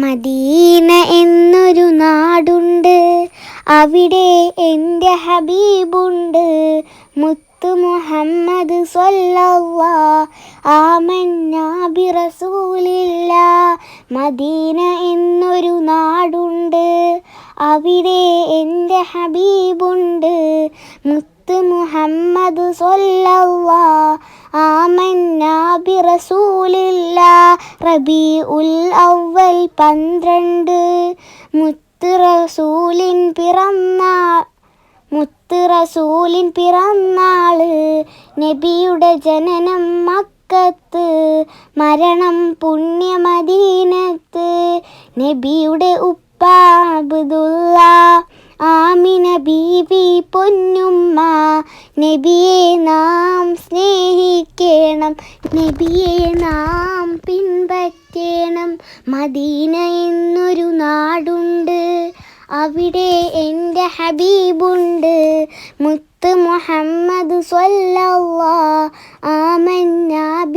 Medina എന്നൊരു നാടുണ്ട്. അവിടെ എന്റെ ഹബീബുണ്ട്. മുത്തു മുഹമ്മദ് ആമന്നാ റസൂലില്ല മദീന എന്നൊരു നാടുണ്ട്. അവിടെ എന്റെ ഹബീബുണ്ട്. മുത്തു മുഹമ്മദ് ബി റസൂലില്ല. റബി ഉൽ അവൽ പന്ത്രണ്ട്. മുത്ത് റസൂലിൻ പിറന്നാൾ മുത്ത് റസൂലിൻ പിറന്നാൾ നബിയുടെ ജനനം മക്കത്ത് മരണം പുണ്യമദീനത്ത്. നബിയുടെ ഉപ്പ അബ്ദുള്ള ആമിന ബീവി പൊന്നുമ്മ. നബിയെ നാം സ്നേഹിക്കണം. നബിയെ നാം പിൻപറ്റണം. മദീന എന്നൊരു നാടുണ്ട്. അവിടെ എന്റെ ഹബീബുണ്ട്. മുത്ത് മുഹമ്മദ് സ്വല്ലല്ലാ ആമന്നാബിറസൂലില്ല